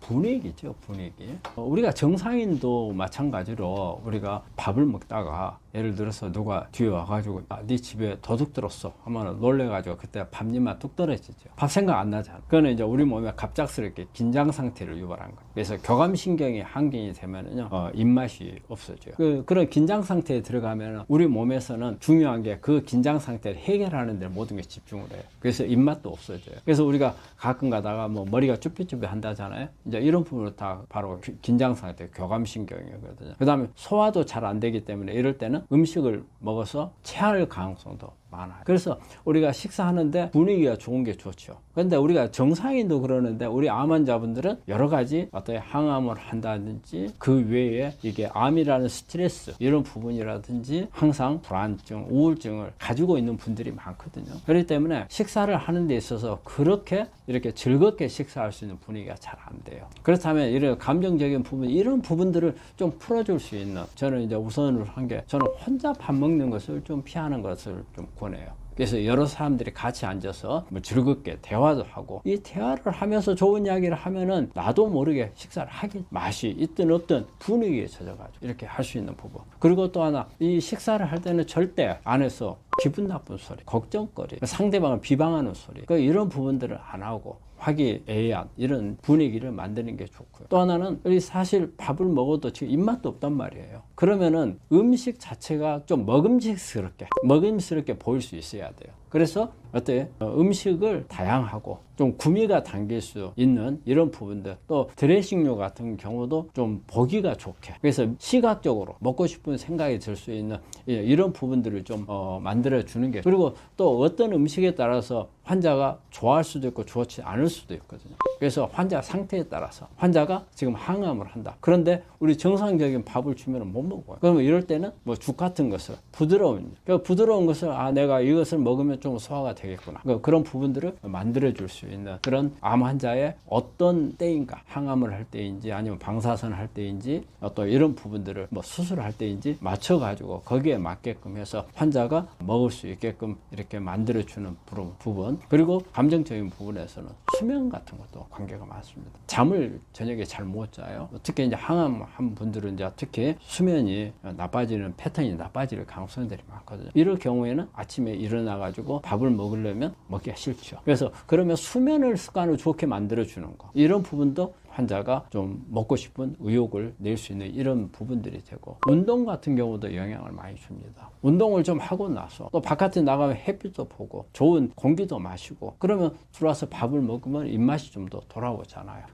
분위기죠, 분위기. 어, 우리가 정상인도 마찬가지로 우리가 밥을 먹다가 예를 들어서 누가 뒤에 와가지고 아, 네 집에 도둑 들었어 하면 놀래가지고 그때 밥님만 뚝 떨어지죠. 밥 생각 안 나잖아. 그거는 이제 우리 몸에 갑작스럽게 긴장 상태를 유발한 거예요. 그래서 교감신경이 한경이 되면은요, 어, 입맛이 없어져요. 그, 그런 긴장 상태에 들어가면 우리 몸에서는 중요한 게 그 긴장 상태를 해결하는 데 모든 게 집중을 해요. 그래서 입맛도 없어져요. 그래서 우리가 가끔 가다가 뭐 머리가 쭈뼛쭈뼛 한다잖아요. 이제 이런 부분으로 다 바로 기- 긴장 상태, 교감신경이거든요. 그 다음에 소화도 잘 안 되기 때문에 이럴 때는 음식을 먹어서 체할 가능성도 많아요. 그래서 우리가 식사하는데 분위기가 좋은 게 좋죠. 근데 우리가 정상인도 그러는데 우리 암 환자분들은 여러 가지 어떤 항암을 한다든지 그 외에 이게 암이라는 스트레스 이런 부분이라든지 항상 불안증, 우울증을 가지고 있는 분들이 많거든요. 그렇기 때문에 식사를 하는 데 있어서 그렇게 이렇게 즐겁게 식사할 수 있는 분위기가 잘 안 돼요. 그렇다면 이런 감정적인 부분 이런 부분들을 좀 풀어줄 수 있는 저는 이제 우선으로 한게 저는 혼자 밥 먹는 것을 좀 피하는 것을 좀 권해요. 그래서 여러 사람들이 같이 앉아서 뭐 즐겁게 대화도 하고 이 대화를 하면서 좋은 이야기를 하면은 나도 모르게 식사를 하게 맛이 있든 없든 분위기에 젖어가지고 이렇게 할 수 있는 부분 그리고 또 하나 이 식사를 할 때는 절대 안에서 기분 나쁜 소리 걱정거리 상대방을 비방하는 소리 그 이런 부분들을 안 하고 화기애애한 이런 분위기를 만드는 게 좋고요. 또 하나는 사실 밥을 먹어도 지금 입맛도 없단 말이에요. 그러면은 음식 자체가 좀 먹음직스럽게 먹음직스럽게 보일 수 있어야 돼요. 그래서 어때 어, 음식을 다양하고 좀 구미가 담길 수 있는 이런 부분들 또 드레싱류 같은 경우도 좀 보기가 좋게 그래서 시각적으로 먹고 싶은 생각이 들 수 있는 예, 이런 부분들을 좀 어, 만들어 주는 게 그리고 또 어떤 음식에 따라서 환자가 좋아할 수도 있고 좋지 않을 수도 있거든요. 그래서 환자 상태에 따라서 환자가 지금 항암을 한다. 그런데 우리 정상적인 밥을 주면 못 먹어요. 그러면 이럴 때는 뭐 죽 같은 것을 부드러운 그 부드러운 것을 아 내가 이것을 먹으면 좀 소화가 되겠구나. 그 그런 부분들을 만들어 줄 수 있는 그런 암 환자의 어떤 때인가 항암을 할 때인지 아니면 방사선 할 때인지 또 이런 부분들을 뭐 수술할 때인지 맞춰 가지고 거기에 맞게끔 해서 환자가 먹을 수 있게끔 이렇게 만들어 주는 부분 그리고 감정적인 부분에서는 수면 같은 것도 관계가 많습니다. 잠을 저녁에 잘 못 자요. 특히 이제 항암 한 분들은 이제 특히 수면이 나빠지는 패턴이 나빠질 가능성들이 많거든요. 이럴 경우에는 아침에 일어나 가지 고 밥을 먹으려면 먹기가 싫죠. 그래서 그러면 수면을 습관을 좋게 만들어 주는 거. 이런 부분도 환자가 좀 먹고 싶은 의욕을 낼 수 있는 이런 부분들이 되고 운동 같은 경우도 영향을 많이 줍니다. 운동을 좀 하고 나서 또 바깥에 나가면 햇빛도 보고 좋은 공기도 마시고 그러면 들어와서 밥을 먹으면 입맛이 좀 더 돌아오잖아요.